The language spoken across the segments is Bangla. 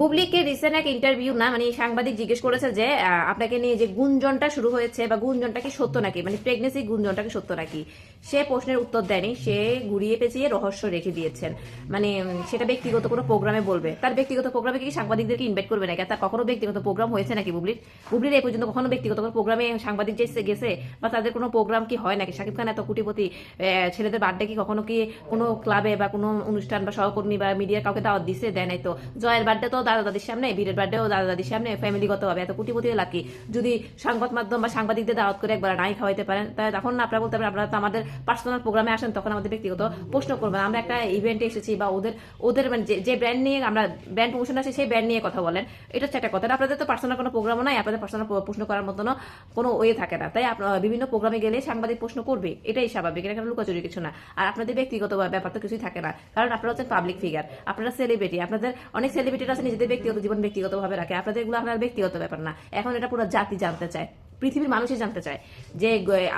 বুবলিকে রিসেন্ট এক ইন্টারভিউ না মানে সাংবাদিক জিজ্ঞেস করেছে যে আপনাকে নিয়ে যে গুঞ্জনটা শুরু হয়েছে বা গুঞ্জনটা কি সত্য নাকি? মানে প্রেগনেন্সি গুঞ্জনটা কি সত্য নাকি? সে প্রশ্নের উত্তর দেয়নি, সে ঘুরিয়ে পেঁচিয়ে রহস্য রেখে দিয়েছেন। মানে সেটা ব্যক্তিগত কোনো প্রোগ্রামে বলবে। তার ব্যক্তিগত প্রোগ্রামে কি সাংবাদিকদেরকে ইনভাইট করবে নাকি? তার কখনো ব্যক্তিগত প্রোগ্রাম হয়েছে নাকি বুবলির? বুবলির এই পর্যন্ত কখনো ব্যক্তিগত কোনো প্রোগ্রামে সাংবাদিক যে গেছে বা তাদের কোনো প্রোগ্রাম কি হয় নাকি? শাকিব খান এত কোটিপতি ছেলেদের বার্থডে কি কখনো কি কোনো ক্লাবে বা কোনো অনুষ্ঠান বা সহকর্মী বা মিডিয়ার কাউকে দাওয়াত দিছে, দেয় নাই তো? জয়ের বার্থডে তো দাদা দাদির সামনে বীরের বার্থডেও দাদা দাদির সামনে ফ্যামিলিগত হবে। এত কোটিপতি লাকি। যদি সংবাদ মাধ্যম বা সাংবাদিকদের দাওয়াত করে একবার নাই খাওয়াইতে পারেন তাই তখন আপনারা বলতে পারেন, আপনারা তো আমাদের পার্সোনাল প্রোগ্রামে আসেন, তখন আমাদের ব্যক্তিগত প্রশ্ন করবেন। আমরা একটা ইভেন্টে এসেছি বা ওদের ওদের মানে যে- ব্র্যান্ড নিয়ে আমরা ব্র্যান্ড প্রমোশন আছে সেই ব্র্যান্ড নিয়ে কথা বলেন। এটা হচ্ছে একটা কথা। আপনাদের তো পার্সোনাল কোনো প্রোগ্রামও নাই, আপনাদের পার্সোনাল প্রশ্ন করার মতনও কোনো ওয়ে থাকে না। তাই আপনারা বিভিন্ন প্রোগ্রামে গেলে সাংবাদিক প্রশ্ন করবে। এটাই স্বাভাবিক এটা লুকাচুরি কিছু না। আর আপনাদের ব্যক্তিগত ব্যাপার তো কিছুই থাকে না। কারণ আপনারা হচ্ছেন পাবলিক ফিগার আপনারা সেলিব্রিটি আপনাদের অনেক সেলিব্রিটিরা নিজেদের ব্যক্তিগত জীবন ব্যক্তিগত ভাবে রাখে। আপনাদের এগুলো আপনার ব্যক্তিগত ব্যাপার না। এখন এটা পুরো জাতি জানতে চায়। পৃথিবীর মানুষই জানতে চায় যে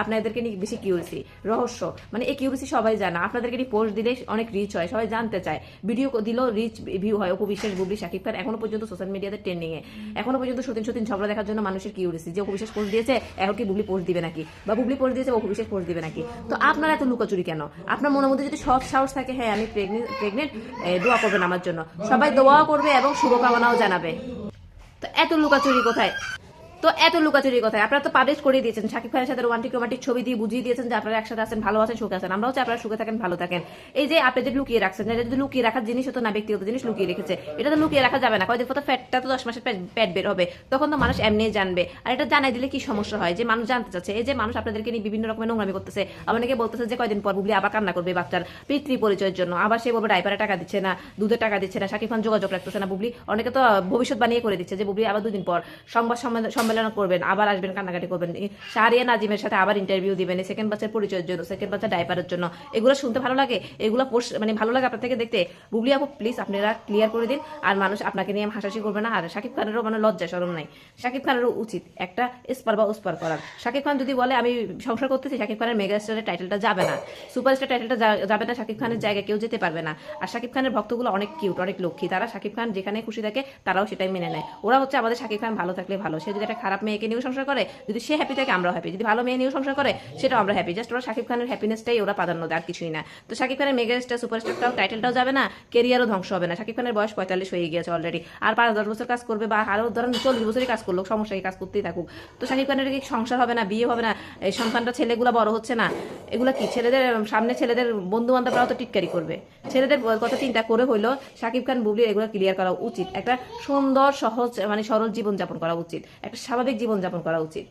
আপনাদেরকে নিয়ে বেশি কিউরিসি রহস্য। মানে এই কিউরিসি সবাই জানে, আপনাদেরকে নিয়ে পোস্ট দিলে অনেক রিচ হয়, সবাই জানতে চায়। ভিডিও দিলেও রিচ ভিউ হয় উপবিশ্বাস বুবলি শাকিব খান এখনও পর্যন্ত সোশ্যাল মিডিয়াতে ট্রেন্ডিং এ। এখনও পর্যন্ত সতীন সতীন ঝগড়া দেখার জন্য মানুষের কিউরিসি যে উপবিশ্বাস পোস্ট দিয়েছে, এখন কি বুবলি পোস্ট দিবে নাকি? বা বুবলি পোস্ট দিয়েছে উপবিশ্বাস পোস্ট দিবে নাকি? তো আপনারা এত লুকোচুরি কেন? আপনার মনের মধ্যে যদি সৎ সাহস থাকে হ্যাঁ আমি প্রেগনেন্ট দোয়া করবেন আমার জন্য। সবাই দোয়া করবে এবং শুভকামনাও জানাবে। তো এত লুকাচুরি কোথায়? তো এত লুকাচুরি কথা আপনারা তো পাবলিশ করে দিয়েছেন। শাকিব খানের সাথে রোমান্টিক রোমান্টিক ছবি দিয়ে বুঝিয়ে দিয়েছেন যে আপনারা একসাথে আছেন, ভালো আছেন, সুখে আছেন। আমরাও চাই আপনারা সুখে থাকেন, ভালো থাকেন। এই যে আপনি যে লুকিয়ে রাখছেন যদি লুকিয়ে রাখার জিনিস হতো না, ব্যক্তিগত জিনিস লুকিয়ে রেখেছে, এটা তো লুকিয়ে রাখা যাবে না। কয়েক তো ফ্যাটটা তো দশ মাসের পেট বের হবে। তখন তো মানুষ এমনি জানবে। আর এটা জানাই দিলে কি সমস্যা হয়? যে মানুষ জানতে চাচ্ছে। এই যে মানুষ আপনাদেরকে নিয়ে বিভিন্ন রকমের নোংরামি করতেছে। অনেকে বলতেছে যে কয়দিন পর বুবলি আবার কান্না করবে বাচ্চার পিতৃ পরিচয়ের জন্য। আবার সে বলবে ডাইপারে টাকা দিচ্ছে না, দুধের টাকা দিচ্ছে না। শাকিব খান যোগাযোগ রাখতেছে না বুবলি। অনেকে তো ভবিষ্যৎ বানিয়ে করে দিচ্ছে যে বুবলি আবার দুদিন পর সংবাদ সম্মেলন- সম্মেলন করবেন, আবার আসবেন, কান্নাকাটি করবেন। শাহরিয়া নাজিমের সাথে আবার ইন্টারভিউ দিবেন সেকেন্ড বাচ্চার পরিচয়ের জন্য সেকেন্ড বাচ্চা ডাইপারের জন্য। এগুলো শুনতে ভালো লাগে, এগুলো মানে ভালো লাগে আপনার থেকে দেখতে। বুবলি আপু প্লিজ আপনারা ক্লিয়ার করে দিন, আর মানুষ আপনাকে নিয়ে হাসাহাসি করবে না। আর শাকিব খানেরও মানে লজ্জা সরম নাই। শাকিব খানেরও উচিত একটা স্পার বা উস্পার করার। শাকিব খান যদি বলে, আমি সংসার করতেছি শাকিব খানের মেগা স্টারের টাইটেলটা যাবে না। সুপারস্টার টাইটেলটা যাবে না, শাকিব খানের জায়গায় কেউ যেতে পারবে না। আর শাকিব খানের ভক্তগুলো অনেক কিউট অনেক লক্ষ্মী। তারা শাকিব খান যেখানে খুশি থাকে, তারাও সেটাই মেনে নেয়। ওরা হচ্ছে আমাদের শাকিব খান ভালো থাকলে ভালো। সে যদি একটা খারাপ মেয়েকে নিয়েও সংসার করে, যদি সে হ্যাপি থাকে, আমরাও হ্যাপি যদি ভালো মেয়ে নিয়েও সংসার করে, সেটাও আমরা হ্যাপি জাস্ট ওরা শাকিব খানের হ্যাপিনেসটাই ওরা প্রাধান্য দেয়, আর কিছুই না। তো শাকিব খানের মেগা স্টার সুপারস্টারটাও টাইটেলটাও যাবে না কেরিয়ারও ধ্বংস হবে না। শাকিব খানের বয়স পঁয়তাল্লিশ হয়ে গিয়েছে অলরেডি আর পাঁচ দশ বছর কাজ করবে বা আরও ধরেন চল্লিশ বছরই কাজ করল সমস্যা কাজ করতেই থাকুক। তো শাকিব খানের কি সংসার হবে না, বিয়ে হবে না? এই সন্তানটা ছেলেগুলো বড় হচ্ছে না। এগুলো কি ছেলেদের, সামনে ছেলেদের বন্ধু বান্ধবরাও তো টিটকারি করবে? ছেলেদের কথা চিন্তা করে হইল, শাকিব খান বুবলির এগুলো ক্লিয়ার করা উচিত। একটা সুন্দর, সহজ মানে সরল জীবনযাপন করা উচিত। একটা স্বাভাবিক জীবনযাপন করা উচিত।